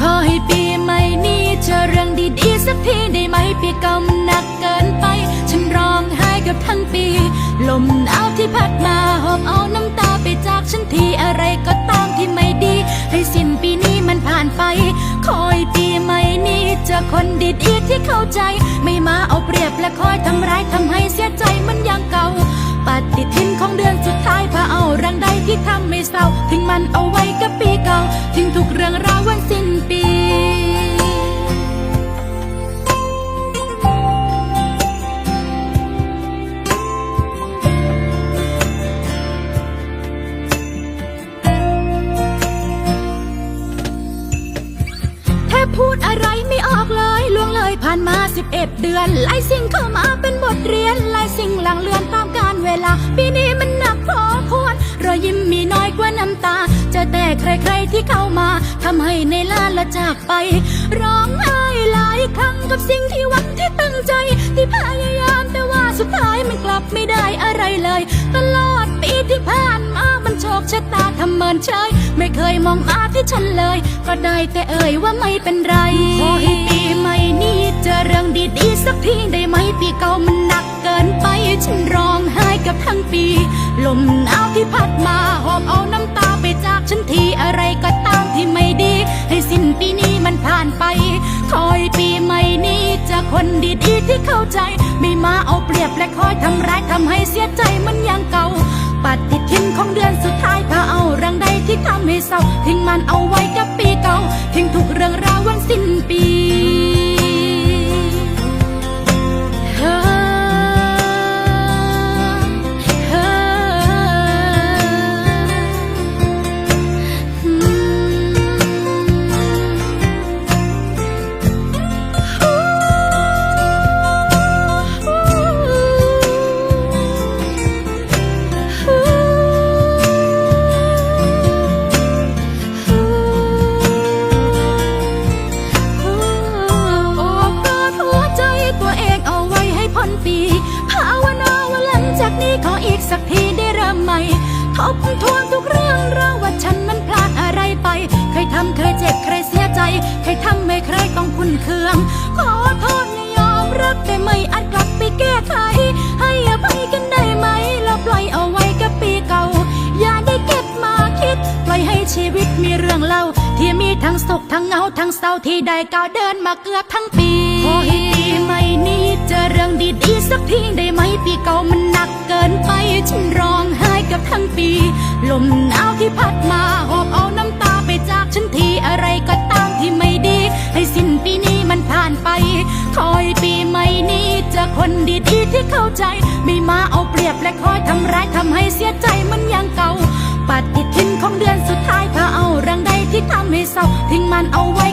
ขอให้ปีใหม่นี้เจอเรื่องดีๆสักทีได้ไหมปีเก่ามันหนักเกินไป ฉันร้องไห้กับทั้งปี ลมหนาวที่พัดมาหอบเอาน้ำตาไปจากฉันทีอะไรก็ตามที่ไม่ดี ให้สิ้นปีนี้มันผ่านไป คอยปีใหม่นี้เจอคนดีๆที่เข้าใจ ไม่มาเอาเปรียบและคอยทำร้ายทำให้เสีย พูดอะไรไม่ออกเลยล่วงเลยผ่านมา 11 เดือนหลายสิ่งเข้ามาเป็นบทเรียนหลายสิ่งหลังเลือนตามกาลเวลา ปีนี้มันหนักพอควรรอยยิ้มมีน้อยกว่าน้ำตา จะแต่ใครๆที่เข้ามาทำให้ในลาละจากไป ร้องไห้หลายครั้งกับสิ่งที่หวังที่ตั้งใจ ที่พยายามแต่ว่าสุดท้ายมันกลับไม่ได้อะไรเลย ตลอดปีที่ผ่านมามันโชคชะตาทำเมินเฉยไม่เคยมองมาที่ฉันเลย ก็ได้แต่เอ่ยว่าไม่เป็นไร ขอให้ปีใหม่นี้เจอเรื่องดีๆสักทีได้ไหมปีเก่ามันหนักเกินไป ฉันร้องไห้กับทั้งปี ลมหนาวที่พัดมาหอบเอาน้ำตาไปจากฉันทีอะไรก็ตามที่ไม่ดี ให้สิ้นปีนี้มันผ่านไป คอยปีใหม่นี้เจะคนดีๆที่เข้าใจ ไม่มาเอาเปรียบและคอยทำร้ายทำให้เสียใจมันย่างเก่าปฏิทินของเดือนสุดท้ายพาเอารื่องใดที่ทำให้เศร้าทิ้งมันเอาไว้ บทวนทุกเรื่องราวว่าฉันนั้นพลาดอะไรไป เคยทำเคยเจ็บเคยเสียใจ เคยทำไม่เคยต้องคุณเคือง ขอโทษและยอมรับแต่ไม่อาจกลับไปแก้ไข ให้อภัยกันได้ไหม แล้วปล่อยเอาไว้กับปีเก่า อย่าได้เก็บมาคิด ปล่อยให้ชีวิตมีเรื่องเล่า ที่มีทั้งสุขทั้งเหงาทั้งเศร้าที่ได้ก้าวเดินมาเกือบทั้งปี ขอให้ปีใหม่นี้เจอเรื่องดีๆสักทีได้ไหม มหนาวที่พัดมาหอบเอาน้ำตาไปจากฉันทีอะไรก็ตามที่ไม่ดี ให้สิ้นปีนี้มันผ่านไป คอยปีใหม่นี้เจอคนดีๆที่เข้าใจ ไม่มาเอาเปรียบและคอยทำร้ายทำให้เสียใจมันอย่างเก่าปฏิทินของเดือนสุดท้ายพาเอารังใดที่ทำให้เศร้าทิ้งมันเอาไว้